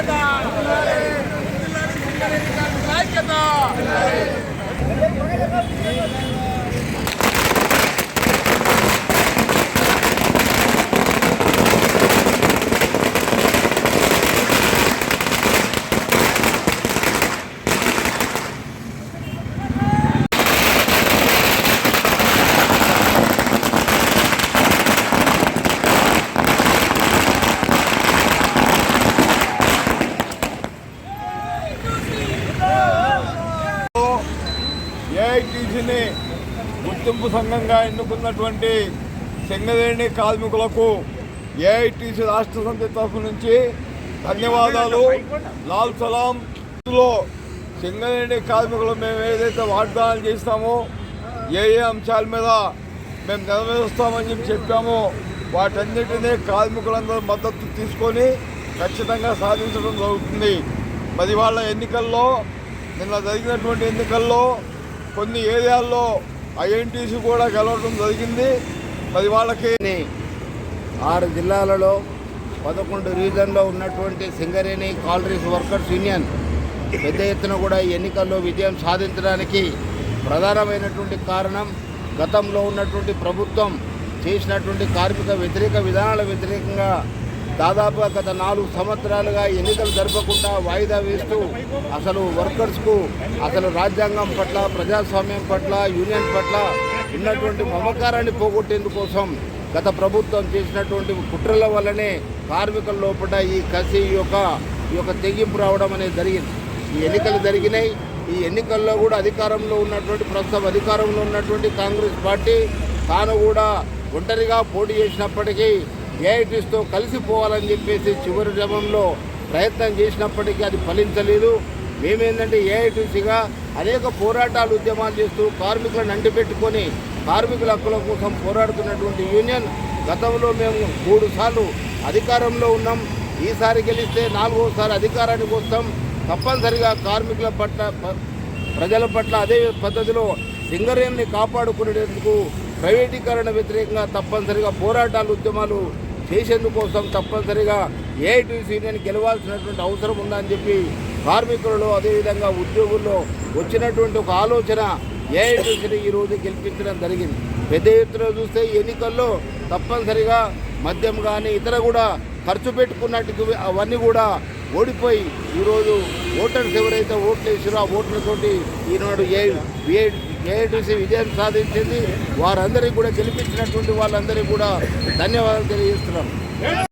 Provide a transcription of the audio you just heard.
ఐక్యత! ఐక్యత ఏఐటీసీని గుర్తింపు సంఘంగా ఎన్నుకున్నటువంటి సింగరేణి కార్మికులకు ఏఐటీసీ రాష్ట్ర సమితి తరఫు నుంచి ధన్యవాదాలు. లాల్ సలాం. లో సింగరేణి కార్మికులు మేము ఏదైతే వాగ్దానాలు చేస్తామో ఏ ఏ అంశాల మీద మేము నెరవేరుస్తామని చెప్పి చెప్పామో వాటన్నిటినీ కార్మికులందరూ మద్దతు తీసుకొని ఖచ్చితంగా సాధించడం జరుగుతుంది. మరి వాళ్ళ ఎన్నికల్లో నిన్న జరిగినటువంటి ఎన్నికల్లో కొన్ని ఏరియాల్లో ఐఎన్టీసీ కూడా గెలవడం జరిగింది. మరి వాళ్ళకి ఆరు జిల్లాలలో పదకొండు రీజన్లో ఉన్నటువంటి సింగరేణి కాలరీస్ వర్కర్స్ యూనియన్ పెద్ద ఎత్తున కూడా ఈ ఎన్నికల్లో విజయం సాధించడానికి ప్రధానమైనటువంటి కారణం గతంలో ఉన్నటువంటి ప్రభుత్వం చేసినటువంటి కార్మిక వ్యతిరేక విధానాల వ్యతిరేకంగా దాదాపుగా గత నాలుగు సంవత్సరాలుగా ఎన్నికలు జరపకుండా వాయిదా వేస్తూ అసలు వర్కర్స్కు అసలు రాజ్యాంగం పట్ల ప్రజాస్వామ్యం పట్ల యూనియన్ పట్ల ఉన్నటువంటి మమకారాన్ని పోగొట్టేందుకోసం గత ప్రభుత్వం చేసినటువంటి కుట్రల వల్లనే కార్మికుల లోపల ఈ కసి యొక్క ఈ యొక్క తెగింపు రావడం అనేది జరిగింది. ఈ ఎన్నికలు జరిగినాయి. ఈ ఎన్నికల్లో కూడా అధికారంలో ఉన్నటువంటి ప్రస్తుతం అధికారంలో ఉన్నటువంటి కాంగ్రెస్ పార్టీ తాను కూడా ఒంటరిగా పోటీ చేసినప్పటికీ ఏఐటీస్తో కలిసిపోవాలని చెప్పేసి చివరి జమంలో ప్రయత్నం చేసినప్పటికీ అది ఫలించలేదు. మేమేంటంటే ఏఐటీసీగా అనేక పోరాటాలు ఉద్యమాలు చేస్తూ కార్మికులను అంటిపెట్టుకొని కార్మికుల హక్కుల కోసం పోరాడుతున్నటువంటి యూనియన్ గతంలో మేము మూడు సార్లు అధికారంలో ఉన్నాం. ఈసారి గెలిస్తే నాలుగోసారి అధికారానికి వస్తాం తప్పనిసరిగా కార్మికుల పట్ల ప్రజల పట్ల అదే పద్ధతిలో సింగరేణిని కాపాడుకునేందుకు ప్రైవేటీకరణ వ్యతిరేకంగా తప్పనిసరిగా పోరాటాలు ఉద్యమాలు చేసేందుకోసం తప్పనిసరిగా ఏఐటీసీ యూనియన్ గెలవాల్సినటువంటి అవసరం ఉందని చెప్పి కార్మికులలో అదేవిధంగా ఉద్యోగుల్లో వచ్చినటువంటి ఒక ఆలోచన ఏఐటీసీని ఈరోజు గెలిపించడం జరిగింది. పెద్ద ఎత్తున చూస్తే ఎన్నికల్లో తప్పనిసరిగా మద్యం కానీ ఇతర కూడా ఖర్చు పెట్టుకున్నట్టు అవన్నీ కూడా ఓడిపోయి ఈరోజు ఓటర్స్ ఎవరైతే ఓట్లు వేసారో ఆ ఓట్లతోటి ఈనాడు ఏ ఏఐటీసీ విజయం సాధించింది. వారందరికీ కూడా గెలిపించినటువంటి వాళ్ళందరికీ కూడా ధన్యవాదాలు తెలియజేస్తున్నాం.